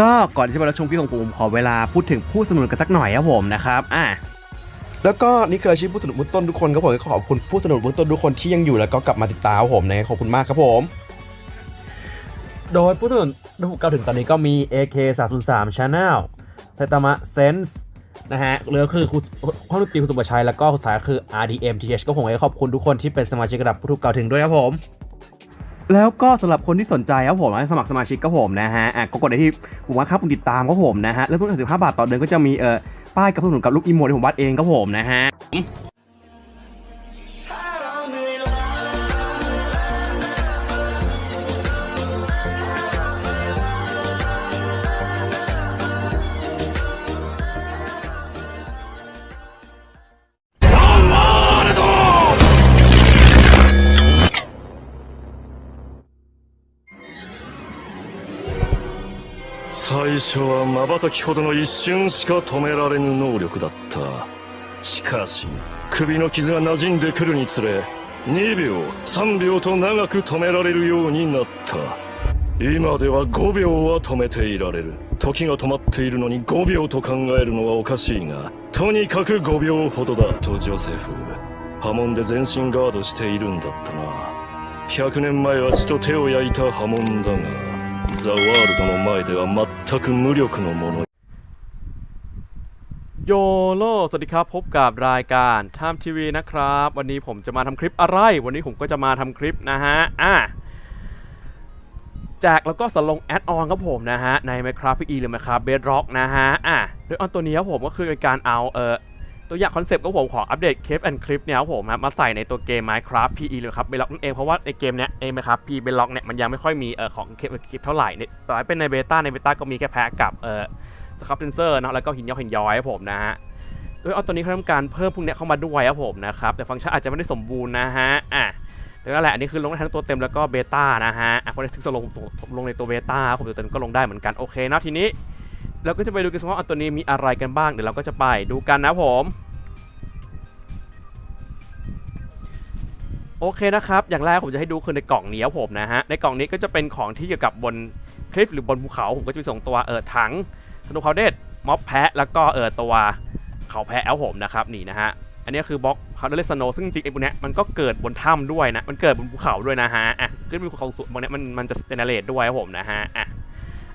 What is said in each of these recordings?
ก็ก่อนที่จะไปรับชมคลิปของผมขอเวลาพูดถึงผู้สนับสนุนกันสักหน่อยครับผมนะครับอะแล้วก็นี่คืออาชีพผู้สนับสนุนเบื้องต้นทุกคนครับผมขอบคุณผู้สนับสนุนเบื้องต้นทุกคนที่ยังอยู่แล้วก็กลับมาติดตามครับผมนะขอบคุณมากครับผม โดยผู้สนับสนุนที่เกาถึงตอนนี้ก็มี AK 3 0 3 Channel ไซตามะ Sense นะฮะเหลือคือคุณข้อดนตรีคุณสุประชัย แล้วก็สุดท้ายคือ RDM TH ก็ผมให้ขอบคุณทุกคนที่เป็นสมาชิกระดับผู้ถูกกล่าวถึงด้วยครับผม แล้วก็สำหรับคนที่สนใจครับผมสมัครสมาชิกก็ผมนะฮะอะก็กดได้ที่ผมว่าครับปุ่มติดตามก็ผมนะฮะเริ่มต้นสิบห้าบาทต่อเดือนก็จะมีเอ่อป้ายกับผู้สนับสนุนกับลูกอีโมที่ผมวาดเองก็ผมนะฮะ 最初は瞬きほどの一瞬しか止められぬ能力だった。しかし首の傷が馴染んでくるにつれ2秒3秒と長く止められるようになった。今では5秒は止めていられる。時が止まっているのに5秒と考えるのはおかしいがとにかく5秒ほどだとジョセフ。波紋で全身ガードしているんだったな。100年前は血と手を焼いた波紋だがザ・ワールドの前では全く無力のもの โยโลสวัสดีครับ พบกับรายการ Time TV นะครับ วันนี้ผมจะมาทำคลิปอะไร วันนี้ผมก็จะมาทำคลิปนะฮะ อ่ะแจกแล้วก็สลงแอดออนครับผมนะฮะ ใน Minecraft PE หรือ Minecraft Bedrock นะฮะ อ่ะโดยออนตัวนี้ครับผมก็คือเป็นการเอาเออ ตัวอย่างคอนเซปต์ของผมขออัปเดต Cave and Clip เนี่ยครับผมนะมาใส่ในตัวเกม Minecraft PE เลยครับ Bedrock นั่นเองเพราะว่าในเกมเนี้ยเองนะครับ PE Bedrock เนี่ยมันยังไม่ค่อยมีเออของ Cave and Clip เท่าไหร่เนี่ยต่อให้เป็นในเบต้าในเบต้าก็มีแค่แพ็กกับเออสครับเทนเซอร์เนาะแล้วก็หินย้อยหินย้อยครับผมนะฮะโดยเอาตัวนี้เขาทำการเพิ่มพวกเนี้ยเข้ามาด้วยครับผมนะครับแต่ฟังก์ชันอาจจะไม่ได้สมบูรณ์นะฮะอะแต่นั่นแหละอันนี้คือลงได้ทั้งตัวเต็มแล้วก็เบต้านะฮะอะพอได้ซึ่งจะลงลงในตัวเบต้าผมตัวเต็มก็ลงได้เหมือนกันโอเคนะทีนี้ เราก็จะไปดูกันว่าเอาตัวนี้มีอะไรกันบ้างเดี๋ยวเราก็จะไปดูกันนะผมโอเคนะครับอย่างแรกผมจะให้ดูคือในกล่องนี้ครับผมนะฮะในกล่องนี้ก็จะเป็นของที่เกี่ยวกับบนคลิฟหรือบนภูเขาผมก็จะมีส่งตัวเออถังสโนว์คาเดตม็อบแพะแล้วก็เออตัวเขาแพ้เอาผมนะครับนี่นะฮะอันนี้คือบล็อกคาเดเลสโนซึ่งจริงไอ้พวกเนี้ยมันก็เกิดบนถ้ำด้วยนะมันเกิดบนภูเขาด้วยนะฮะอะขึ้นบนภูเขาสูงบนเนี้ยมันมันจะเจเนเรตด้วยครับผมนะฮะอะ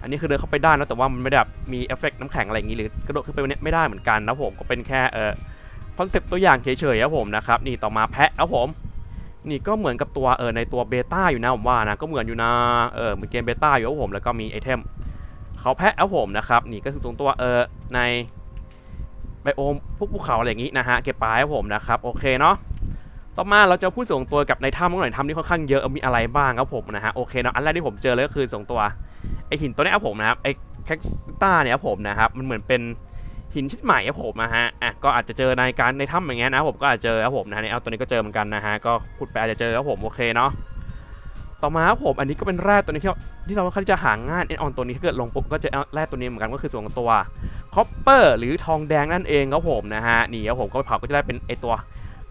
อันนี้คือเดินเข้าไปได้นะแต่ว่ามันไม่ได้แบบมีเอฟเฟกต์น้ำแข็งอะไรอย่างงี้หรือกระโดดขึ้นไปบนเนี้ยไม่ได้เหมือนกันนะผมก็เป็นแค่เอ่อคอนเซปต์ตัวอย่างเฉยๆครับผมนะครับนี่ต่อมาแพะครับผมนี่ก็เหมือนกับตัวเออในตัวเบต้าอยู่นะผมว่านะก็เหมือนอยู่นะเออเหมือนเกมเบต้าอยู่ครับผมแล้วก็มีไอเทมเขาแพะครับผมนะครับนี่ก็คือส่งตัวเออในไบโอมพวกภูเขาอะไรอย่างนี้นะฮะเก็บปลายให้ผมนะครับโอเคเนาะ ต่อมาเราจะพูดส่งตัวกับในถ้ำหน่อยถ้ำนี่ค่อนข้างเยอะมีอะไรบ้างครับผมนะฮะโอเคเนาะอันแรกที่ผมเจอเลยก็คือส่งตัวไอหินตัวนี้ครับผมนะครับไอแคคต้าเนี่ยครับผมนะครับมันเหมือนเป็นหินชิ้นใหม่ครับผมนะฮะอะก็อาจจะเจอในการในถ้ำอย่างเงี้ยนะผมก็อาจจะเจอครับผมนะในเอาตัวนี้ก็เจอเหมือนกันนะฮะก็ขุดไปอาจจะเจอครับผมโอเคเนาะต่อมาครับผมอันนี้ก็เป็นแร่ตัวนี้ที่เราที่เราค่อนข้างจะหางายเอ็นออนตัวนี้ถ้าเกิดลงปุ๊บก็จะแร่ตัวนี้เหมือนกันก็คือส่วนของตัวคอปเปอร์หรือทองแดงนั่นเองครับผมนะฮะนี่ครับผมก็ไปเผาก็จะได้เป็นไอตัว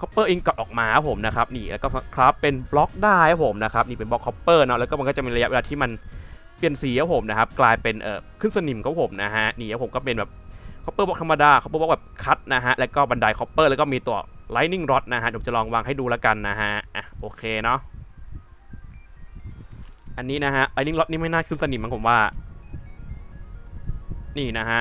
คอปเปอร์อิงกออกมาครับผมนะครับนี่แล้วก็ครับเป็นบล็อกได้ครับผมนะครับนี่เป็นบล็อกคอปเปอร์เนาะแล้วก็มันก็จะมีระยะเวลาที่มันเปลี่ยนสีครับผมนะครับกลายเป็นเอ่อขึ้นสนิมครับผมนะฮะนี่ครับผมก็เป็นแบบคอปเปอร์บล็อกธรรมดาคอปเปอร์บล็อกแบบคัตนะฮะแล้วก็บันไดคอปเปอร์แล้วก็มีตัวไลนิ่งร d นะฮะเดี๋ยวผมจะลองวางให้ดูแล้วกันนะฮะอะโอเคเนาะอันนี้นะฮะไลนิ่งร d นี่ไม่น่าขึ้นสนิมมั้งผมว่า นี่นะฮะ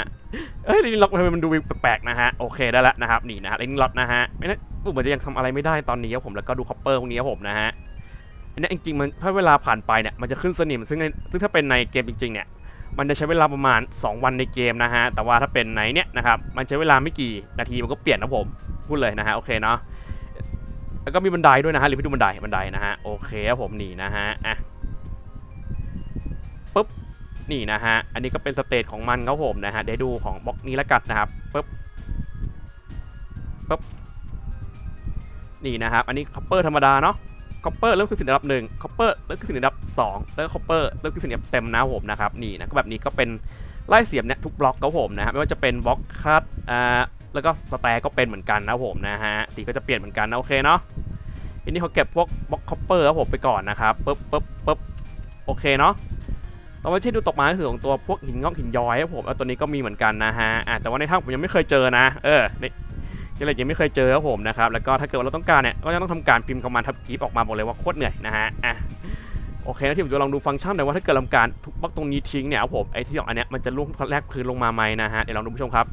เอ้ยลิงล็อกทำไมมันดูแปลกๆนะฮะโอเคได้แล้วนะครับนี่นะฮะลิงล็อกนะฮะไม่น่าเหมือนจะยังทำอะไรไม่ได้ตอนนี้ครับผมแล้วก็ดูคอปเปอร์พวกนี้ครับผมนะฮะอันนี้จริงๆมันถ้าเวลาผ่านไปเนี่ยมันจะขึ้นสนิมซึ่งซึ่งถ้าเป็นในเกมจริงๆเนี่ยมันจะใช้เวลาประมาณ 2 วันในเกมนะฮะ แต่ว่าถ้าเป็นในเนี่ยนะครับ มันใช้เวลาไม่กี่นาทีมันก็เปลี่ยนนะผม พูดเลยนะฮะ โอเคเนาะ แล้วก็มีบันไดด้วยนะฮะหรือไปดูบันไดบันไดนะฮะ โอเคครับผมนี่นะฮะ อะปุ๊บ นี่นะฮะ อันนี้ก็เป็นสเตจของมันครับผมนะฮะเดี๋ยวดูของบล็อกนี้ล้วกันนะครับปึ๊บปึ๊บนี่นะครับ อันนี้คอปเปอร์ธรรมดาเนาะคอปเปอร์เริ่มขึ้นสินอันดับหนึ่งคอปเปอร์เริ่มขึ้นสินอันดับสองแล้วคอปเปอร์เริ่มขึ้นสินอันดับเต็มนะผมนะครับนี่นะก็แบบนี้ก็เป็นไล่เสียบเนี่ยทุกบล็อกครับผมนะฮะไม่ว่าจะเป็นบล็อกคัตอ่าแล้วก็สแตร์ก็เป็นเหมือนกันนะผมนะฮะสีก็จะเปลี่ยนเหมือนกันนะโอเคเนาะอันนี้เขาเก็บพวกบล็อกคอปเปอร์ครับผมไปก่อนนะครับปึ๊บปึ๊บปึ๊บโอเคเนาะ ต่อมาเช่ดูตกไม้คือของตัวพวกหินงอกหินย้อยครับผมแล้วตัวนี้ก็มีเหมือนกันนะฮะแต่ว่าในถ้ำผมยังไม่เคยเจอนะ เออยังเลยยังไม่เคยเจอครับผมนะครับแล้วก็ถ้าเกิดว่าเราต้องการเนี่ยก็จะต้องทำการพิมพ์คำมันทับกีฟออกมาบอกเลยว่าโคตรเหนื่อยนะฮะอะโอเคนะที่ผมจะลองดูฟังก์ชันหน่อยว่าถ้าเกิดทำการทุบบล็อกตรงนี้ทิ้งเนี่ยครับผมไอ้ที่ออกอันเนี้ยมันจะล่วงแรกพื้นลงมาไหมนะฮะเดี๋ยวลองดูผู้ชมครับ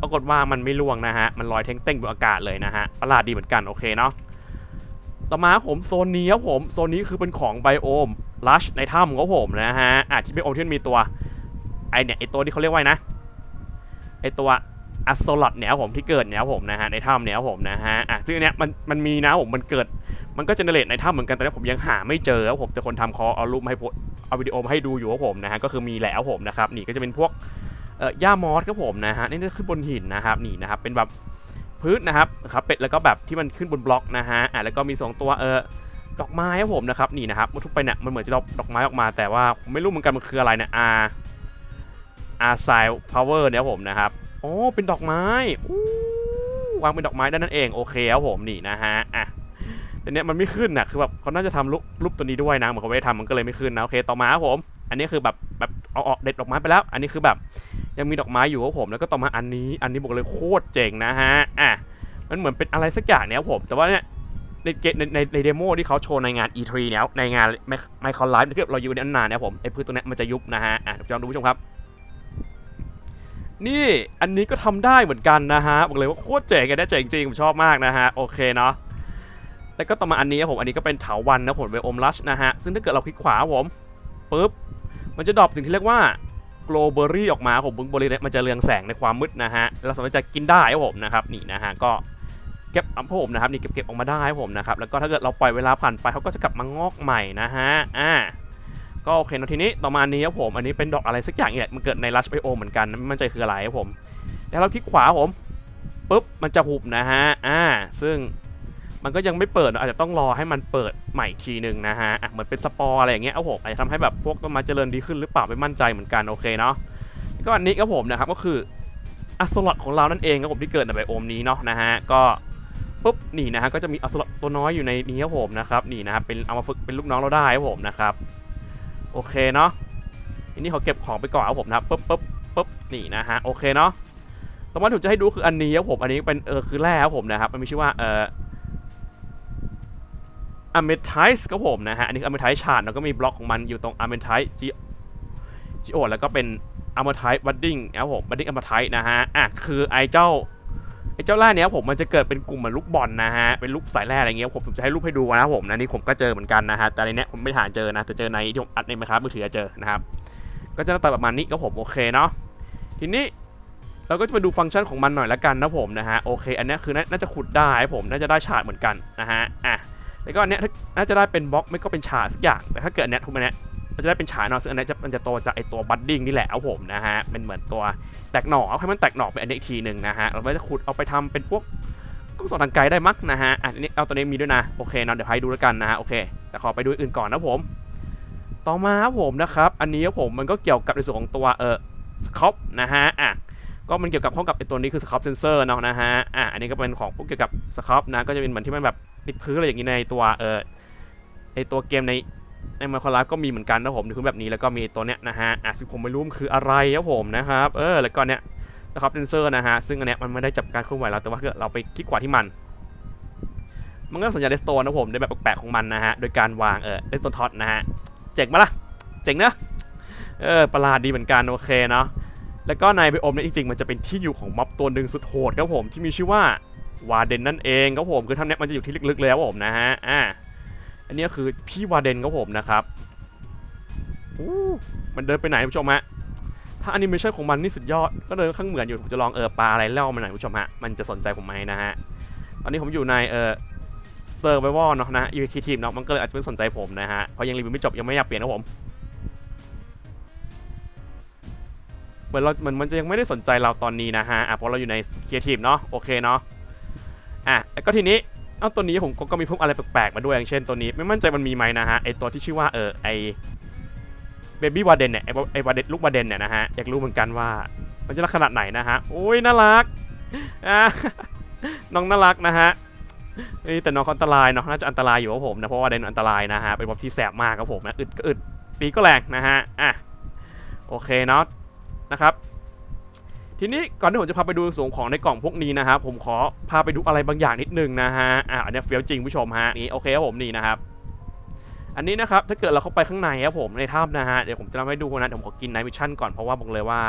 ปรากฏว่ามันไม่ล่วงนะฮะมันลอยเท่งเต้งบนอากาศเลยนะฮะประหลาดดีเหมือนกันโอเคเนาะต่อมาผมโซนนี้ครับผมโซนนี้คือเป็นของไบโอม ลัชในถ้ำครับผมนะฮะอะที่ไบโอมที่มันมีตัวไอเนี่ยไอตัวที่เขาเรียกว่านะไอตัวอัสโซลอตเนี่ยผมที่เกิดเนี่ยผมนะฮะในถ้ำเนี่ยผมนะฮะอะซึ่งอันเนี้ยมันมันมีนะผมมันเกิดมันก็เจเนเรตในถ้ำเหมือนกันแต่ว่าผมยังหาไม่เจอครับผมแต่คนทำเขาเอารูปมาให้พเอาวิดีโอมาให้ดูอยู่ครับผมนะฮะก็คือมีแล้วผมนะครับนี่ก็จะเป็นพวกเอ่อย่ามอสครับผมนะฮะนี่ก็ขึ้นบนหินนะครับนี่นะครับเป็นแบบพื้นนะครับครับเป็ดแล้วก็แบบที่มันขึ้นบนบล็อกนะฮะอะแล้วก็มีสองตัวเออ ดอกไม้ครับผมนะครับนี่นะครับทุบไปเนี่ยมันเหมือนจะดอกดอกไม้ออกมา แต่ว่าไม่รู้เหมือนกันมันคืออะไรเนะอาอาไซพาวเวอร์เนี่ยครับผมนะครับโอ้เป็นดอกไม้วางเป็นดอกไม้ด้านนั่นเองโอเคครับผมนี่นะฮะอะแต่เนี้ยมันไม่ขึ้นนะคือแบบเขาน่าจะทำรูปรูปตัวนี้ด้วยนะเหมือนเขาไม่ได้ทำมันก็เลยไม่ขึ้นนะโอเคต่อมาครับผม อันนี้คือแบบแบบเอาออกเด็ดดอกไม้ไปแล้ว อันนี้คือแบบยังมีดอกไม้อยู่ครับผมแล้วก็ต่อมาอันนี้ อันนี้บอกเลยโคตรเจ๋งนะฮะอะมันเหมือนเป็นอะไรสักอย่างเนี่ยครับผมแต่ว่าเนี่ย ในเกมในในในเดโมที่เขาโชว์ในงาน E3 เนี่ยในงานไมคอนไลฟ์ที่เราอยู่ในอันนานเนี่ยครับผมไอ้พืชตัวเนี้ยมันจะยุบนะฮะอะเดี๋ยวลองดูผู้ชมครับ นี่อันนี้ก็ทำได้เหมือนกันนะฮะบอกเลยว่าโคตรเจ๋งกันนะเจ๋งจริงผมชอบมากนะฮะโอเคเนาะแล้วก็ต่อมาอันนี้ครับผมอันนี้ก็เป็นเถาวันนะผมเป็นอมลัชนะฮะซึ่งถ้าเกิดเราคลิกขวาผมปุ๊บมันจะดรอปสิ่งที่เรียกว่าโกลเบอรี่ออกมาผมบึงเบรี่เนี่ยมันจะเรืองแสงในความมืดนะฮะเราสามารถจะกินได้ครับผมนะครับนี่นะฮะก็ ก็บอัพผมนะครับนี่เก็บเก็บออกมาได้ผมนะครับแล้วก็ถ้าเกิดเราปล่อยเวลาผ่านไปเขาก็จะกลับมางอกใหม่นะฮะอ่าก็โอเคนะทีนี้ต่อมาอันนี้ครับผมอันนี้เป็นดอกอะไรสักอย่างเนี่ยมันเกิดในลัชไบโอเหมือนกันไม่มั่นใจคืออะไรครับผมแล้วเราคลิกขวาผมปุ๊บมันจะหุบนะฮะอ่าซึ่งมันก็ยังไม่เปิดอาจจะต้องรอให้มันเปิดใหม่ทีหนึ่งนะฮะอะเหมือนเป็นสปอร์อะไรอย่างเงี้ยเอาผมอาจจะทำให้แบบพวกต้นไม้เจริญดีขึ้นหรือเปล่าไม่มั่นใจเหมือนกันโอเคเนาะก็อันนี้ครับผมนะครับก็คืออัสลอตของเรานั่นเองครับผมที่เกิดในไบโอมนี้เนาะนะฮะก็ ปุ๊บนี่นะฮะก็จะมีอัสลอตตัวน้อยอยู่ในนี้ครับผมนะครับนี่นะครับเป็นเอามาฝึกเป็นลูกน้องเราได้ครับผมนะครับโอเคเนาะทีนี้เขาเก็บของไปก่อนครับผมนะปุ๊บปุ๊บปุ๊บนี่นะฮะโอเคเนาะต่อมาผมจะให้ดูคืออันนี้ครับผมอันนี้เป็นเออคือแร่ครับผมนะครับมันมีชื่อว่าเอออะเมทไทส์ครับผมนะฮะอันนี้อะเมทไทส์ชาร์ดแล้วก็มีบล็อกของมันอยู่ตรงอะเมทไทส์จีจีโอแล้วก็เป็นอัม t ไทป์บัดดิ้งครับผมบัดดิ้งอัม t ไทป์นะฮะอะคือไอเจ้า ไอ้เจ้าแร่เนี้ยผมมันจะเกิดเป็นกลุ่มเหมือนลูกบอลนะฮะ เป็นลูกสายแร่อะไรเงี้ย ผมผมจะให้รูปให้ดูนะครับผมนะนี่ผมก็เจอเหมือนกันนะฮะ แต่ในเนี้ยผมไม่หาเจอนะ แต่เจอในที่ผมอัดในไหมครับมือถือเจอนะครับ ก็จะหน้าตาประมาณนี้ก็ผมโอเคเนาะ ทีนี้เราก็จะมาดูฟังก์ชันของมันหน่อยละกันนะผมนะฮะ โอเค อันเนี้ยคือน่าจะขุดได้ผม น่าจะได้ฉาดเหมือนกันนะฮะ อะ แล้วก็อันเนี้ยน่าจะได้เป็นบล็อกไม่ก็เป็นฉาดสักอย่าง แต่ถ้าเกิดอันเนี้ยทุกอันเนี้ยมันจะได้เป็นฉายเนาะซึ่งอันนี้จะมันจะโตจากไอตัวบัดดิ้งนี่แหละเอาผมนะฮะเป็นเหมือนตัว ตกหนอเอให้มันแตกหน่อเป็นอันนี้อีกทีหนึ่งนะฮะเราก็จะขุดเอาไปทำเป็นพวกกล้องส่องทางไกลได้มั้งนะฮะอันนี้เอาตัวนี้มีด้วยนะโอเคเนาะเดี๋ยวให้ดูแล้วกันนะฮะโอเคแต่ขอไปดูอื่นก่อนนะผม ต่อมาครับผมนะครับ อันนี้ครับผมมันก็เกี่ยวกับในส่วนของตัวเออสคอปนะฮะอะก็มันเกี่ยวกับข้องกับไอตัวนี้คือสคอปเซนเซอร์เนาะนะฮะอะอันนี้ก็เป็นของพวกเกี่ยวกับสคอปนะก็จะเป็นเหมือนที่มันแบบติดพื้นอะไรอย่างนี้ในตัวเออไอตัวเกมใน ในมาคอลาก็มีเหมือนกันนะผมคือแบบนี้แล้วก็มีตัวเนี้ยนะฮะอะซึ่งผมไม่รู้มันคืออะไรครับผมนะครับเออแล้วก็เนี้ยนะครับเซนเซอร์นะฮะซึ่งอันเนี้ยมันไม่ได้จับการเคลื่อนไหวเราแต่ว่าเราไปคลิกขวาที่มัน มันก็สัญญาณเดสโตนนะผมในแบบแปลกๆของมันนะฮะโดยการวางเออเดสโตนท็อตนะฮะเจ๋งปะล่ะเจ๋งเนอะเออประหลาดดีเหมือนกันโอเคเนาะแล้วก็ในไบโอมเนี่ยจริงๆ มันจะเป็นที่อยู่ของม็อบตัวหนึ่งสุดโหดครับผมที่มีชื่อว่าวาเดนนั่นเองครับผมคือทำเนี้ยมันจะอยู่ที่ลึกๆเลยครับผมนะฮะอ่า อันนี้คือพี่วาเดนครับผมนะครับอู้มันเดินไปไหนผู้ชมฮะ ถ้าแอนิเมชันของมันนี่สุดยอด ก็เดินข้างเหมือนอยู่ ผมจะลองเออปลาอะไรเล่ามันหน่อยผู้ชมฮะ มันจะสนใจผมไหมนะฮะ ตอนนี้ผมอยู่ในเออเซอร์ไววอลเนาะนะยูคีทีมเนาะ มันก็เลยอาจจะไม่สนใจผมนะฮะ เพราะยังรีวิวไม่จบยังไม่อยากเปลี่ยนนะผมเหมือนเราเหมือนมันจะยังไม่ได้สนใจเราตอนนี้นะฮะ อะเพราะเราอยู่ในเครีเอทีฟเนาะ โอเคเนาะ อะแล้วก็ทีนี้ เอาตัวนี้ผมก็ก็มีพวกอะไรแปลกๆมาด้วยอย่างเช่นตัวนี้ ไม่มั่นใจมันมีไหมนะฮะไอตัวที่ชื่อว่าเออไอเบบี้วาเดนเนี่ยไอไอวาเดนลูกวาเดนเนี่ยนะฮะอยากรู้เหมือนกันว่ามันจะลักษณะไหนนะฮะโอ้ยน่ารักอะน้องน่ารักนะฮะเอ้ยแต่น้องอันตรายเนาะน่าจะอันตรายอยู่ครับผมนะเพราะว่าเดนอันตรายนะฮะเป็นบอบที่แสบมากครับผมนะอึดก็อึดปีก็แรงนะฮะอะโอเคเนาะนะครับ ทีนี้ก่อนที่ผมจะพาไปดูส่วนของในกล่องพวกนี้นะครับผมขอพาไปดูอะไรบางอย่างนิดนึงนะฮะอะอันนี้เฟี้ยวจริงผู้ชมฮะนี่โอเคครับผมนี่นะครับอันนี้นะครับถ้าเกิดเราเข้าไปข้างในครับผมในถ้ำนะฮะเดี๋ยวผมจะทำให้ดูนะผมขอกินไนท์มิชชั่นก่อนเพราะว่าบอกเลยว่า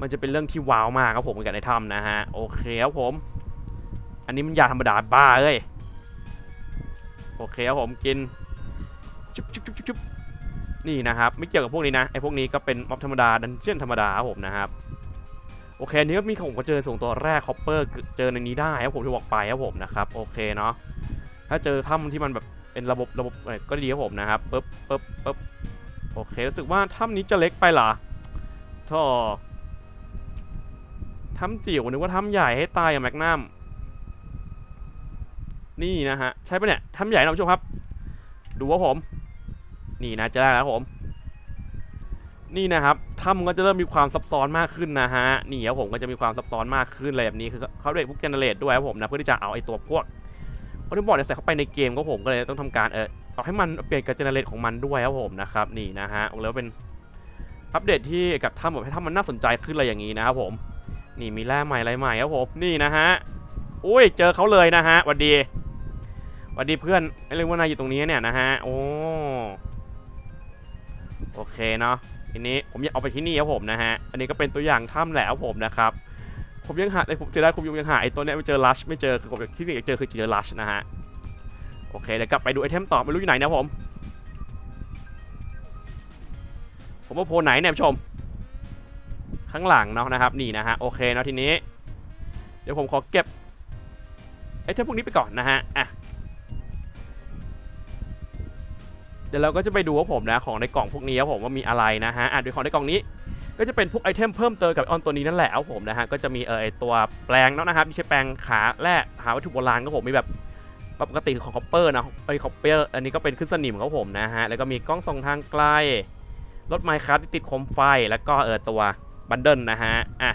มันจะเป็นเรื่องที่ว้าวมากครับผมกับในถ้ำนะฮะโอเคครับผม อันนี้มันยาธรรมดาบ้าเอ้ยโอเคครับผมกินจุ๊บจุ๊บจุ๊บจุ๊บนี่นะครับ ไม่เกี่ยวกับพวกนี้นะไอ้พวกนี้ก็เป็นม็อบธรรมดาดันเจียนธรรมดาครับผมนะครับ โอเคอันนี้ก็มีผมก็เจอส่งตัวแรกคอปเปอร์เจอในนี้ได้ครับผมที่บอกไปครับผมนะครับโอเคเนาะถ้าเจอถ้ำที่มันแบบเป็นระบบระบบอะไรก็ดีครับผมนะครับปึ๊บปึ๊บปึ๊บโอเครู้สึกว่าถ้ำนี้จะเล็กไปเหรอท่อถ้ำจิ๋วนึกว่าถ้ำใหญ่ให้ตายอะแมกนัมนี่นะฮะใช่ปะเนี่ยทำใหญ่นะผู้ชมครับ ดูว่าผม นี่นะจะได้แล้วผม นี่นะครับถ้ำก็จะเริ่มมีความซับซ้อนมากขึ้นนะฮะนี่ครับผมก็จะมีความซับซ้อนมากขึ้นอะไรแบบนี้คือเขาเรียกพวกเจเนเรตด้วยครับผมนะเพื่อที่จะเอาไอ้ตัวพวกเขาที่บอกเนี่ยใส่เข้าไปในเกมก็ผมก็เลยต้องทำการเออเอาให้มันเปลี่ยนกับเจเนเรตของมันด้วยครับผมนะครับนี่นะฮะแล้วเป็นอัปเดตที่กับถ้ำแบบให้ถ้ำมันน่าสนใจขึ้นอะไรอย่างนี้นะครับผม นี่มีแร่ใหม่อะไรใหม่ครับผมนี่นะฮะอุ้ยเจอเขาเลยนะฮะวัดดีสวัสดีเพื่อนไอ้เรื่องว่านายอยู่ตรงนี้เนี่ยนะฮะโอ้โอเคเนาะ ทีนี้ผมอยากเอาไปที่นี่ครับผมนะฮะ อันนี้ก็เป็นตัวอย่างถ้ำแหละครับผมนะครับ ผมยังหาไอ้ผมเจอได้ผมยังหาไอ้ตัวเนี้ยไม่เจอลัชไม่เจอคือผมที่สิ่งอยากเจอคือเจอลัชนะฮะ โอเคเดี๋ยวกลับไปดูไอเทมต่อไม่รู้อยู่ไหนนะผม ผมว่าโพลไหนเนี่ยผู้ชม ข้างหลังเนาะนะครับนี่นะฮะโอเคเนาะทีนี้ เดี๋ยวผมขอเก็บไอเทมพวกนี้ไปก่อนนะฮะ อะ เดี๋ยวเราก็จะไปดูว่าผมนะของในกล่องพวกนี้ครับผมว่ามีอะไรนะฮะอะโดยของในกล่องนี้ ก็จะเป็นพวกไอเทมเพิ่มเติมกับออนตัวนี้นั่นแหละครับผมนะฮะก็จะมีเออไอตัวแปลงเนาะนะครับม่ใช่แปลงขาแร่หาวัตถุโบราณก็ผมมีแบบปกติของคอปเปอร์นะไอคอปเปอร์อันนี้ก็เป็นขึ้นสนิมครับผมนะฮะแล้วก็มีกล้องส่องทางไกลรถไมค์คัสที่ติดโคมไฟแล้วก็เออตัวบันเดิลนะฮะอะ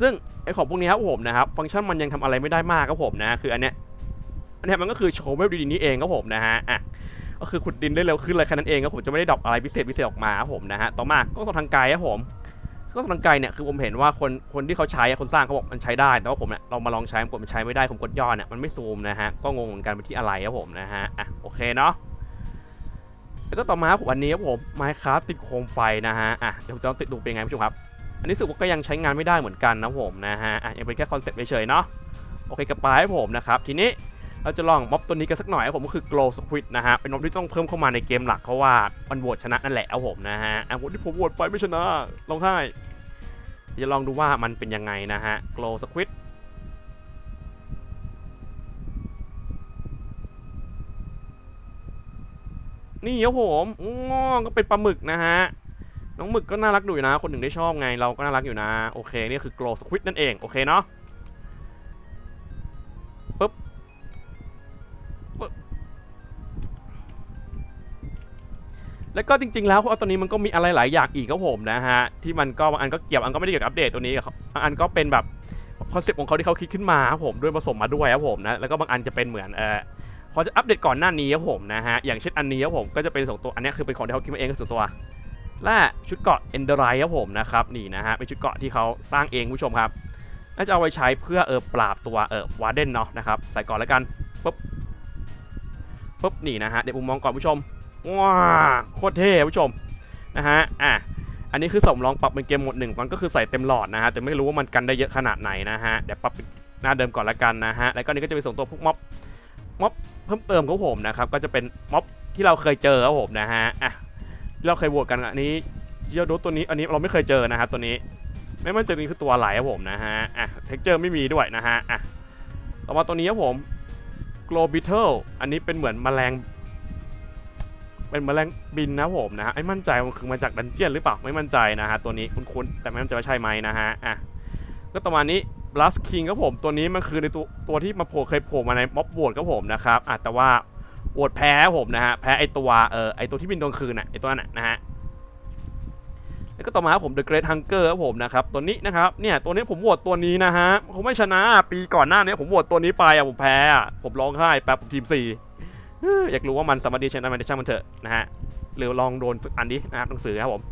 ซึ่งไอของพวกนี้ครับผมนะครับฟังก์ชันมันยังทำอะไรไม่ได้มากครับผมนะคืออันเนี้ยอันเนี้ยมันก็คือโชว์เวลดีๆนี้เองครับผมนะฮะอะ ก็คือขุดดินได้เร็วขึ้นเลยแค่นั้นเองครับผมจะไม่ได้ดรอปอะไรพิเศษพิเศษออกมาครับผมนะฮะต่อมาก็ส่งทางไกลครับผมก็ทางไกลเนี่ยคือผมเห็นว่าคนคนที่เขาใช้คนสร้างเขาบอกมันใช้ได้ แต่ว่าผมเนี่ยเรามาลองใช้ผมกดมันใช้ไม่ได้ผมกดย่อเนี่ยมันไม่ซูมนะฮะก็งงเหมือนกันไปที่อะไรครับผมนะฮะอะโอเคเนาะแล้วก็ต่อมาผมอันนี้ครับผมไมค์คราฟติดโคมไฟนะฮะอะเดี๋ยวผมจะติดดูเป็นไงผู้ชมครับ อันนี้สึกว่าก็ยังใช้งานไม่ได้เหมือนกันนะผมนะฮะอะยังเป็นแค่คอนเซ็ปต์เฉยๆเนาะโอเคกระปายให้ผมนะครับทีนี้ เราจะลองม็อบตัวนี้กันสักหน่อยครับผมก็คือ glow squid นะฮะ เป็นม็อบที่ต้องเพิ่มเข้ามาในเกมหลักเพราะว่ามันโหวตชนะนั่นแหละครับผมนะฮะอะโหวตที่ผมโหวตไปไม่ชนะลองไห้จะลองดูว่ามันเป็นยังไงนะฮะ glow squid นี่ครับผมงอก็เป็นปลาหมึกนะฮะ น้องหมึกก็น่ารักดูอยู่นะ คนหนึ่งได้ชอบไง เราก็น่ารักอยู่นะ โอเค นี่คือ glow squid นั่นเอง โอเคเนาะ แล้วก็จริงๆแล้วเอตัวนี้มันก็มีอะไรหลายอย่างอีกครับผมนะฮะที่มันก็บางอันก็เกี่ยวอันก็ไม่ได้เกี่ยวกับอัปเดตตัวนี้ครับบางอันก็เป็นแบบคอนเซ็ปต์ของเขาที่เขาคิดขึ้นมาครับผมด้วยผสมมาด้วยครับผมนะแล้วก็บางอันจะเป็นเหมือนเออพอจะอัปเดตก่อนหน้านี้ครับผมนะฮะอย่างเช่นอันนี้ครับผมก็จะเป็นสองตัวอันนี้คือเป็นของที่เขาคิดมาเองก็ส่วนตัวและชุดเกาะเอนเดอร์ไรครับผมนะครับนี่นะฮะเป็นชุดเกาะที่เขาสร้างเองผู้ชมครับน่าจะเอาไว้ใช้เพื่อเออปราบตัวเออวาร์เดนเนาะนะครับใส่ก่อนแล้วกันปุ๊บปุ๊บนี่นะฮะเดี๋ยวผมมองก่อนผู้ชม ว้าโคตรเท่ผู้ชมนะฮะอะอันนี้คือสมลองปรับเป็นเกมหมดหนึ่งมันก็คือใส่เต็มหลอดนะฮะแต่ไม่รู้ว่ามันกันได้เยอะขนาดไหนนะฮะเดี๋ยวปรับหน้าเดิมก่อนละกันนะฮะแล้วก็นี่ก็จะเป็นส่งตัวพวกม็อบม็อบเพิ่มเติมของผมนะครับก็จะเป็นม็อบที่เราเคยเจอครับผมนะฮะอะที่เราเคยโหวตกันอันนี้เจียโดตัวนี้อันนี้เราไม่เคยเจอนะฮะตัวนี้ไม่มั่นใจนี่คือตัวอะไรครับผมนะฮะอะเท็กเจอร์ไม่มีด้วยนะฮะอะต่อมาตัวนี้ครับผม Glow Beetle อันนี้เป็นเหมือนแมลง เป็นแมลงบินนะผมนะฮะไม่มั่นใจมันคือมาจากดันเจียนหรือเปล่าไม่มั่นใจนะฮะตัวนี้คุ้นๆแต่ไม่มั่นใจว่าใช่ไหมนะฮะอะก็ต่อมานี้ Blast King ครับผมตัวนี้มันคือในตัวตัวที่มาโผล่เคยโผล่มาในม็อบโหวตครับผมนะครับอะแต่ว่าโหวตแพ้ผมนะฮะแพ้ไอตัวเออไอตัวที่บินตอนคืนน่ะไอตัวนั้นนะฮะแล้วก็ต่อมาครับผม The Great Hunger ครับผมนะครับตัวนี้นะครับเนี่ยตัวนี้ผมโหวตตัวนี้นะฮะผมไม่ชนะปีก่อนหน้านี้ผมโหวตตัวนี้ไปอะผมแพ้อะผมร้องไห้แป๊บผมทีมสี่ อยากรู้ว่ามันสามารถดีเชนไดไหมเดี๋ยวช่างมันเถอะนะฮะหรือลองโดนอันดินะครับหนังสือครับผม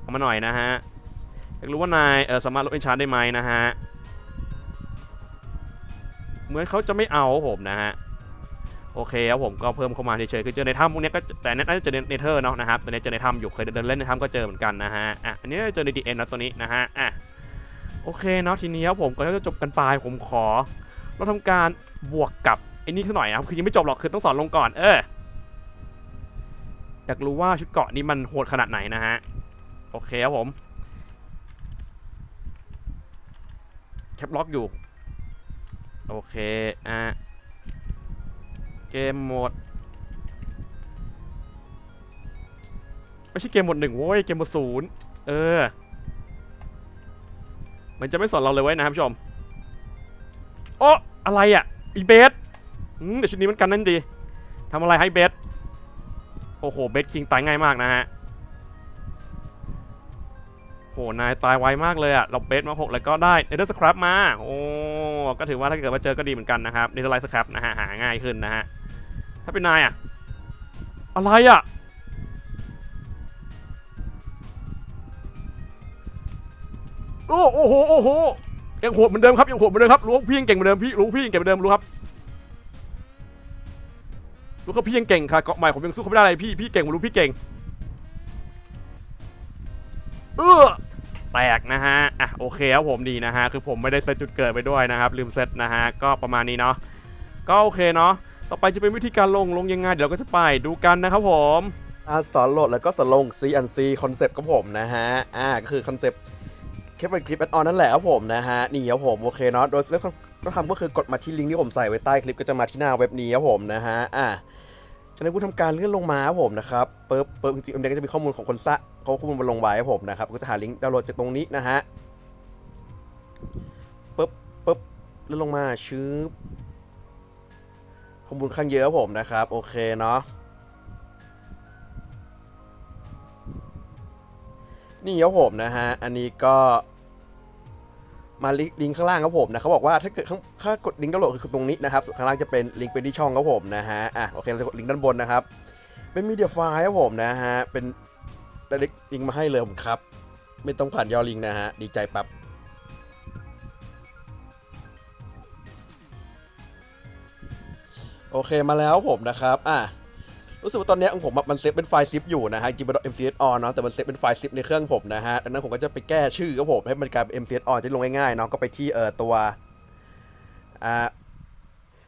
เอามาหน่อยนะฮะอยากรู้ว่านายเออสามารถลดเอนชานได้ไหมนะฮะเหมือนเขาจะไม่เอาผมนะฮะโอเคครับผมก็เพิ่มเข้ามาเฉยๆคือเจอในถ้ำพวกเนี้ยก็แต่น่าจะเจอในเธอร์เนาะนะครับแต่ในเจอในถ้ำอยู่เคยเดินเล่นในถ้ำก็เจอเหมือนกันนะฮะอะอันนี้เจอในดีเอ็นนะตัวนี้นะฮะอะโอเคเนาะทีนี้ครับผมก็จะจบกันไปผมขอเราทำการบวกกับ อ้นี่สักหน่อยนะครับคือยังไม่จบหรอกคือต้องสอนลงก่อน เอออยากรู้ว่าชุดเกาะนี้มันโหดขนาดไหนนะฮะโอเคครับผมแคปล็อกอยู่ โอเค อะ เกมโหมด ไม่ใช่เกมโหมดหนึ่งโว้ย เกมโหมดศูนย์เออ มันจะไม่สอนเราเลยเว้นะครับผู้ชม โอ้ อะไรอะ อีเบส อืมแต่ชุดนี้มันกันนั่นดีทำอะไรให้เบสโอ้โห เบสคิงตายง่ายมากนะฮะโห นายตายไวมากเลยอะเราเบสมาหกแล้วก็ได้เนเธอร์สครับมา โอ้ ก็ถือว่าถ้าเกิดมาเจอก็ดีเหมือนกันนะครับเนเธอร์ไลท์สครับนะฮะ หาง่ายขึ้นนะฮะ ถ้าเป็นนายอะอะไรอะโอ้โห โอ้โหยังโหดเหมือนเดิมครับ ยังโหดเหมือนเดิมครับ รู้พี่ยังเก่งเหมือนเดิมพี่ รู้พี่ยังเก่งเหมือนเดิมรู้ครับ รู้ว่าพี่ยังเก่งค่ะเกาะใหม่ผมยังสู้เขาไม่ได้เลยพี่พี่เก่งผมรู้พี่เก่งเออแตกนะฮะอะโอเคครับผมดีนะฮะคือผมไม่ได้เซตจุดเกิดไปด้วยนะครับ ลืมเซตนะฮะก็ประมาณนี้เนาะก็โอเคเนาะต่อไปจะเป็นวิธีการลงลงยังไงเดี๋ยวเราก็จะไปดูกันนะครับผมอ่าสอนโหลดแล้วก็สอนลง C&C คอนเซปต์ครับผมนะฮะ อ่าก็คือคอนเซปต์ แค่เป็นคลิปแอดออนนั่นแหละครับผมนะฮะนี่ครับผมโอเคเนาะโดยเริ่มต้องทำก็คือกดมาที่ลิงก์ที่ผมใส่ไว้ใต้คลิปก็จะมาที่หน้าเว็บนี้ครับผมนะฮะอ่าจากนั้นกูทำการเลื่อนลงมาครับผมนะครับปึ๊บปึ๊บจริงๆมันก็จะมีข้อมูลของคนซะเขาข้อมูลมาลงไว้ครับผมนะครับก็จะหาลิงก์ดาวน์โหลดจากตรงนี้นะฮะปึ๊บปึ๊บเลื่อนลงมาชื้อข้อมูลข้างเยอะครับผมนะครับโอเคเนาะ นี่ครับผมนะฮะ อันนี้ก็มาลิลิงก์ข้างล่างครับผมนะเขาบอกว่าถ้าเกิดข้างถ้ากดลิงก์ดาวน์โหลดคือตรงนี้นะครับส่วนข้างล่างจะเป็นลิงก์ไปที่ช่องครับผมนะฮะอะโอเคเราจะกดลิงก์ด้านบนนะครับ เป็นมีเดียไฟล์ครับผมนะฮะเป็นได้ลิงก์มาให้เลยผมครับ ไม่ต้องผ่านยอลิงก์นะฮะดีใจปั๊บโอเคมาแล้วครับผมนะครับ อะ รู้สึกว่าตอนนี้ของผมมันเซฟเป็นไฟล์ซิปอยู่นะฮะจริงๆเป็น MCS on เนาะแต่มันเซฟเป็นไฟล์ซิปในเครื่องผมนะฮะดังนั้นผมก็จะไปแก้ชื่อครับผมให้มันกลายเป็น MCS on จะลงง่ายๆเนาะก็ไปที่เอ่อตัวอ่า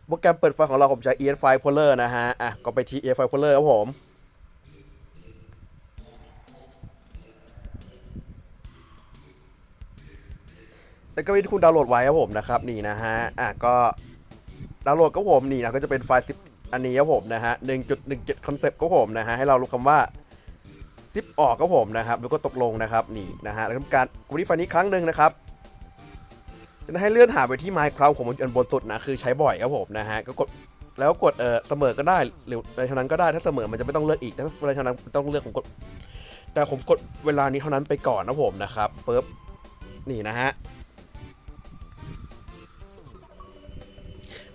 โปรแกรมเปิดไฟล์ของเราผมใช้ ES File Explorer นะฮะอะก็ไปที่ ES File Explorer ครับผมแล้วก็วิธีคุณดาวน์โหลดไว้ครับผมนะครับนี่นะฮะอะก็ดาวน์โหลดก็ผมนี่นะก็จะเป็นไฟล์ซิป อันนี้ครับผมนะฮะ1.17 concept ก็ผมนะฮะให้เรารู้คำว่าซิปออกก็ผมนะครับแล้วก็ตกลงนะครับนี่นะฮะแล้วทำการกดที่ไฟล์นี้ครั้งหนึ่งนะครับจะให้เลื่อนหาไปที่ Minecraft ของผมอันบนสุดนะคือใช้บ่อยครับผมนะฮะก็กดแล้วกดเออเสมอก็ได้หรืออะไรเท่านั้นก็ได้ถ้าเสมอมันจะไม่ต้องเลือกอีกถ้าอะไรเท่านั้นต้องเลือกผมกด แต่ผมกดเวลานี้เท่านั้นไปก่อนนะผมนะครับปึ๊บนี่นะฮะ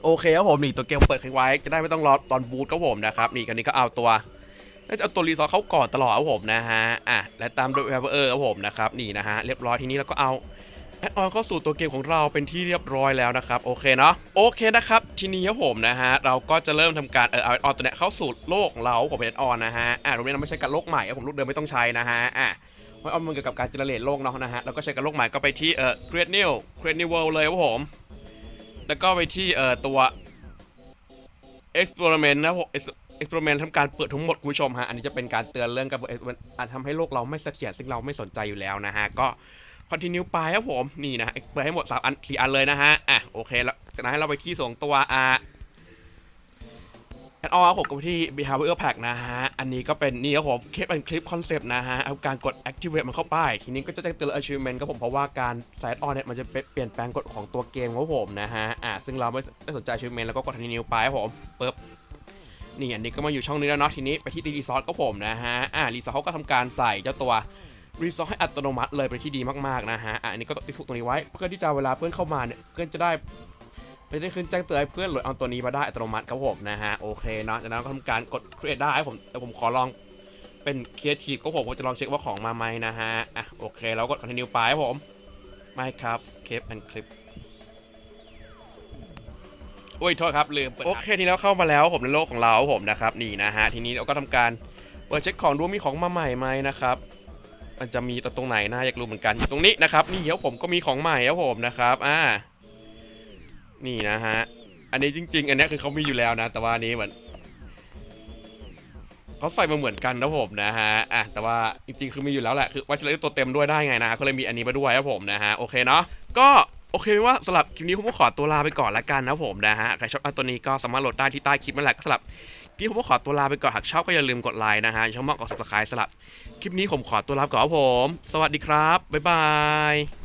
โอเคครับผมนี่ตัวเกมเปิดไว้จะได้ไม่ต้องรอตอนบูตครับผมนะครับนี่กันนี้ก็เอาตัวน่าจะเอาตัวรีซอสเข้าก่อนตลอดครับผมนะฮะอะและตามด้วยแวร์เออร์ครับผมนะครับนี่นะฮะเรียบร้อยทีนี้เราก็เอาแอดออนเข้าสู่ตัวเกมของเราเป็นที่เรียบร้อยแล้วนะครับโอเคเนาะโอเคนะครับทีนี้ครับผมนะฮะเราก็จะเริ่มทำการเออเอาแอดออนตัวเนี้ยเข้าสู่โลกของเราผมเป็นแอดออนนะฮะอะตรงนี้เราไม่ใช่การโลกใหม่ครับผมลูกเดิมไม่ต้องใช้นะฮะอะเพราะเอามันเกี่ยวกับการเจเนเรตโลกเนาะนะฮะแล้วก็ใช้การโลกใหม่ก็ไปที่เอ่อ create new create new world เลยครับผม แล้วก็ไปที่เอ่อตัว experiment นะผม experiment ทำการเปิดทั้งหมดคุณผู้ชมฮะ อันนี้จะเป็นการเตือนเรื่องการเปิด experiment อาจทำให้โลกเราไม่เสถียรซึ่งเราไม่สนใจอยู่แล้วนะฮะ ก็ continue ไปครับผม นี่นะเปิดให้หมด3อัน4อันเลยนะฮะ อะ โอเคแล้วจากนั้นให้เราไปที่สองตัวอ่า แอดออผมก็ไปที่ behavior pack นะฮะ อันนี้ก็เป็นนี่ครับผมเคปเป็นคลิปคอนเซปต์นะฮะ เอาการกด activate มันเข้าไป ทีนี้ก็จะแจ้งเตือน achievement ครับผม เพราะว่าการใส่แออนเนี่ยมันจะเปลี่ยนแปลงกฎของตัวเกมครับผมนะฮะ อะซึ่งเราไม่ไม่สนใจ achievement แล้วก็กด continue ไปครับผมปึ๊บนี่อันนี้ก็มาอยู่ช่องนี้แล้วเนาะ ทีนี้ไปที่รีซอสก็ผมนะฮะ อ่ารีซอสเขาก็ทำการใส่เจ้าตัวรีซอสให้อัตโนมัติเลยเป็นที่ดีมากๆนะฮะ อันนี้ก็ต้องถูกตรงนี้ไว้ เพื่อที่จะเวลาเพื่อนเข้ามาเนี่ยเพื่อนจะได้ ไม่ได้ขึ้นแจ้งเตือนให้เพื่อนโหลดเอาตัวนี้มาได้อัตโนมัติครับผมนะฮะโอเคเนาะจากนั้นก็ทำการกด create ได้ผมแต่ผมขอลองเป็นครีเอทีฟก็ผมก็จะลองเช็คว่าของมาไหมนะฮะอะโอเคแล้วก็ continue ไปครับผมไม่ครับเคปแอนคลิปโอ้ยโทษครับลืมเปิดโอเคทีนี้เราเข้ามาแล้วผมในโลกของเราผมนะครับนี่นะฮะทีนี้เราก็ทำการเปิดเช็คของดูมีของมาใหม่ไหมนะครับมันจะมีตรงไหนนะอยากรู้เหมือนกันอยู่ตรงนี้นะครับนี่เดี๋ยวผมก็มีของใหม่ครับผมนะครับอ่า นี่นะฮะ อันนี้จริง ๆ อันนี้คือเขามีอยู่แล้วนะ แต่ว่านี้เหมือนเขาใส่มาเหมือนกันนะผมนะฮะ อะ แต่ว่าจริง ๆ คือมีอยู่แล้วแหละ คือไวซ์เลตัวเต็มด้วยได้ไงนะฮะก็เลยมีอันนี้มาด้วยครับผมนะฮะ โอเคเนาะ ก็โอเคเป็นว่าสำหรับคลิปนี้ผมก็ขอตัวลาไปก่อนละกันนะผมนะฮะ ใครชอบอันตัวนี้ก็สามารถโหลดได้ที่ใต้คลิปนั่นแหละสำหรับคลิปนี้ผมก็ขอตัวลาไปก่อน หากชอบก็อย่าลืมกดไลค์นะฮะช่องมากกด subscribe สำหรับคลิปนี้ผมขอตัวลาไปก่อนผม สวัสดีครับ บ๊ายบาย